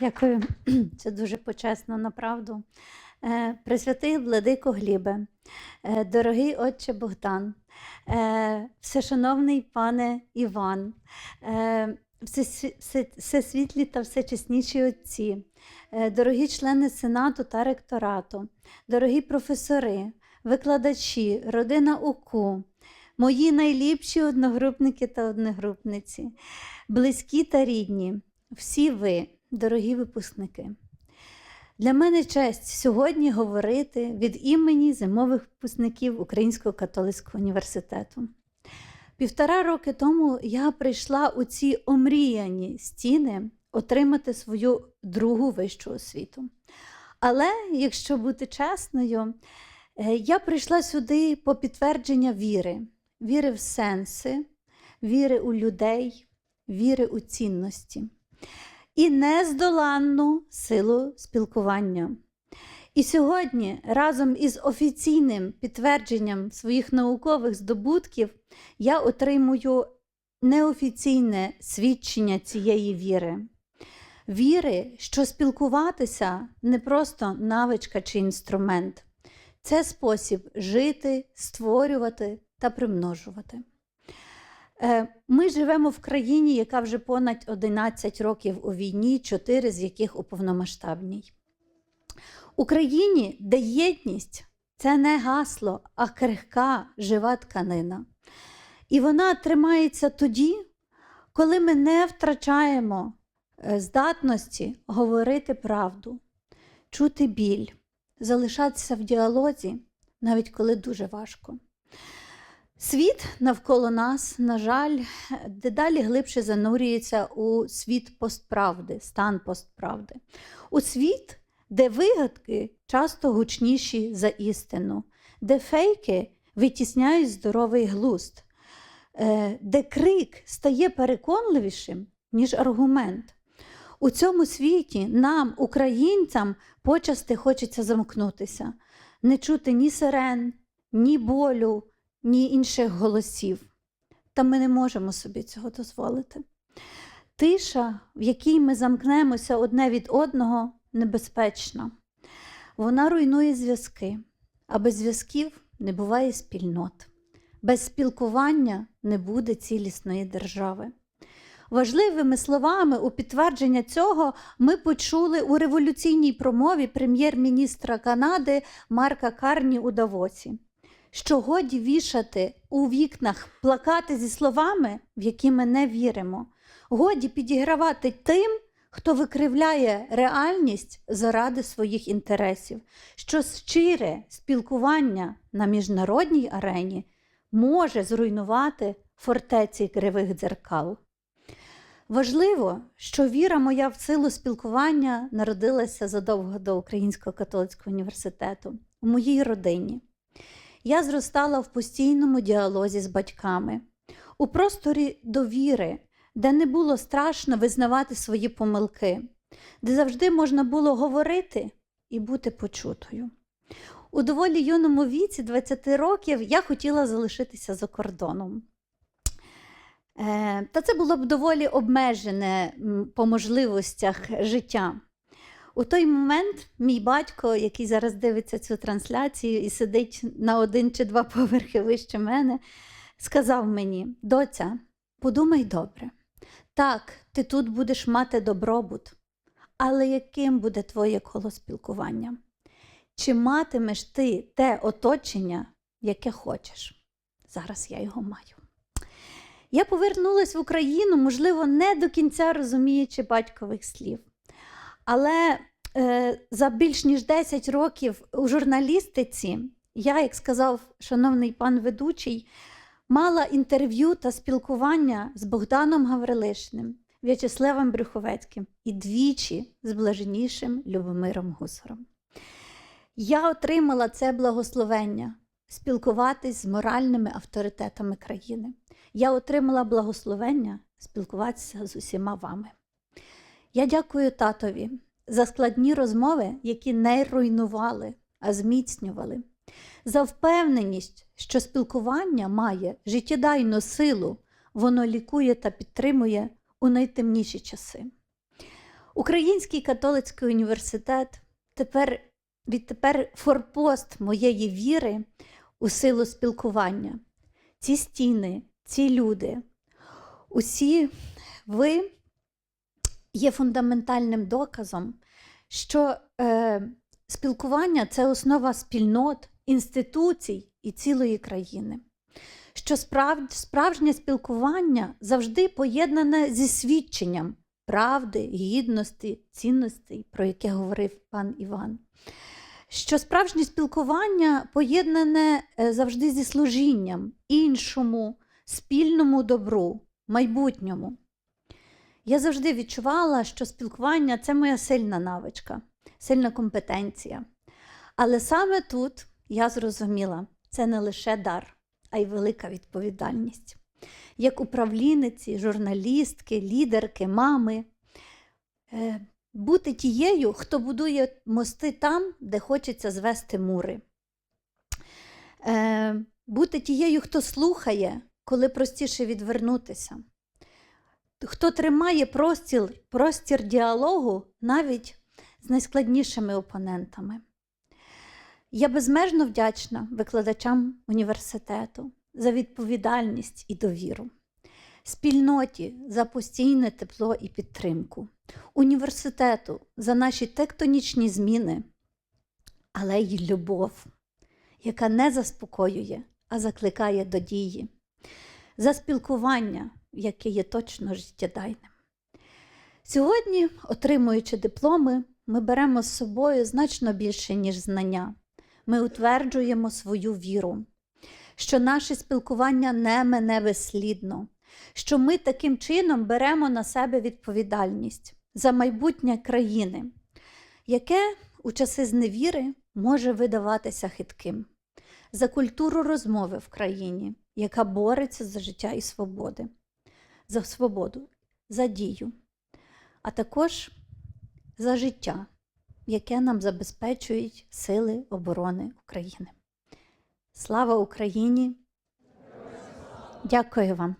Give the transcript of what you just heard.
Дякую. Це дуже почесно, направду. Е, Пресвятий владико Глібе, е, дорогий отче Богдан, е, всешановний пане Іван, всесві- все- всесвітлі та всечесніші отці, дорогі члени Сенату та ректорату, дорогі професори, викладачі, родина УКУ, мої найліпші одногрупники та одногрупниці, близькі та рідні, всі ви, дорогі випускники. Для мене честь сьогодні говорити від імені зимових випускників Українського католицького університету. Півтора роки тому я прийшла у ці омріяні стіни отримати свою другу вищу освіту. Але, якщо бути чесною, е, я прийшла сюди по підтвердження віри, віри в сенси, віри у людей, віри у цінності і нездоланну силу спілкування. І сьогодні, разом із офіційним підтвердженням своїх наукових здобутків, я отримую неофіційне свідчення цієї віри. Віри, що спілкуватися не просто навичка чи інструмент, це спосіб жити, створювати та примножувати. Е, Ми живемо в країні, яка вже понад 11 років у війні, 4 з яких у повномасштабній. Україні, де єдність це не гасло, а крихка жива тканина. І вона тримається тоді, коли ми не втрачаємо е, здатності говорити правду, чути біль, залишатися в діалозі, навіть коли дуже важко. Світ навколо нас, на жаль, дедалі глибше занурюється у світ постправди, стан постправди, у світ, де вигадки часто гучніші за істину, де фейки витісняють здоровий глузд, е, де крик стає переконливішим, ніж аргумент. У цьому світі нам, українцям, почасти хочеться замкнутися, не чути ні сирен, ні болю, ні інших голосів. Та ми не можемо собі цього дозволити. Тиша, в якій ми замкнемося одне від одного, небезпечна. Вона руйнує зв'язки, а без зв'язків не буває спільнот. Без спілкування не буде цілісної держави. Важливими словами у підтвердження цього ми почули у революційній промові прем'єр-міністра Канади Марка Карні у Давосі що годі вішати у вікнах плакати зі словами, в які ми не віримо, годі підігравати тим, хто викривляє реальність заради своїх інтересів, що щире спілкування на міжнародній арені може зруйнувати фортеці кривих дзеркал. Важливо, що віра моя в силу спілкування народилася задовго до Українського католицького університету у моїй родині. Я зростала в постійному діалозі з батьками, у просторі довіри, де не було страшно визнавати свої помилки, де завжди можна було говорити і бути почутою. У доволі юному віці, 20 років, я хотіла залишитися за кордоном. Е, Та це було б доволі обмежене по можливостях життя. У той момент мій батько, який зараз дивиться цю трансляцію і сидить на один чи два поверхи вище мене, сказав мені: доця, подумай добре, так, ти тут будеш мати добробут, але яким буде твоє коло спілкування? Чи матимеш ти те оточення, яке хочеш? Зараз я його маю. Я повернулася в Україну, можливо, не до кінця розуміючи батькових слів. Але е, за більш ніж 10 років у журналістиці я, як сказав шановний пан ведучий, мала інтерв'ю та спілкування з Богданом Гаврилишним, В'ячеславом Брюховецьким і двічі з блаженнішим Любомиром Гусаром. Я отримала це благословення спілкуватись з моральними авторитетами країни. Я отримала благословення спілкуватися з усіма вами. Я дякую татові за складні розмови, які не руйнували, а зміцнювали, за впевненість, що спілкування має життєдайну силу, воно лікує та підтримує у найтемніші часи. Український католицький університет тепер відтепер форпост моєї віри у силу спілкування. Ці стіни, ці люди, усі ви є фундаментальним доказом, що е, спілкування це основа спільнот, інституцій і цілої країни. Що справ, справжнє спілкування завжди поєднане зі свідченням правди, гідності, цінностей, про яке говорив пан Іван. Що справжнє спілкування поєднане е, завжди зі служінням іншому, спільному добру, майбутньому. Я завжди відчувала, що спілкування це моя сильна навичка, сильна компетенція. Але саме тут я зрозуміла, це не лише дар, а й велика відповідальність. Як управлінниці, журналістки, лідерки, мами, е, бути тією, хто будує мости там, де хочеться звести мури. Е, Бути тією, хто слухає, коли простіше відвернутися. Хто тримає простір, простір діалогу навіть з найскладнішими опонентами. Я безмежно вдячна викладачам університету за відповідальність і довіру, спільноті за постійне тепло і підтримку, університету за наші тектонічні зміни, але й любов, яка не заспокоює, а закликає до дії, за спілкування, яке є точно життєдайним. Сьогодні, отримуючи дипломи, ми беремо з собою значно більше, ніж знання. Ми утверджуємо свою віру, що наше спілкування не мене безслідно, що ми таким чином беремо на себе відповідальність за майбутнє країни, яке у часи зневіри може видаватися хитким, за культуру розмови в країні, яка бореться за життя і свободи, за свободу, за дію, а також за життя, яке нам забезпечують Сили оборони України. Слава Україні! Дякую вам!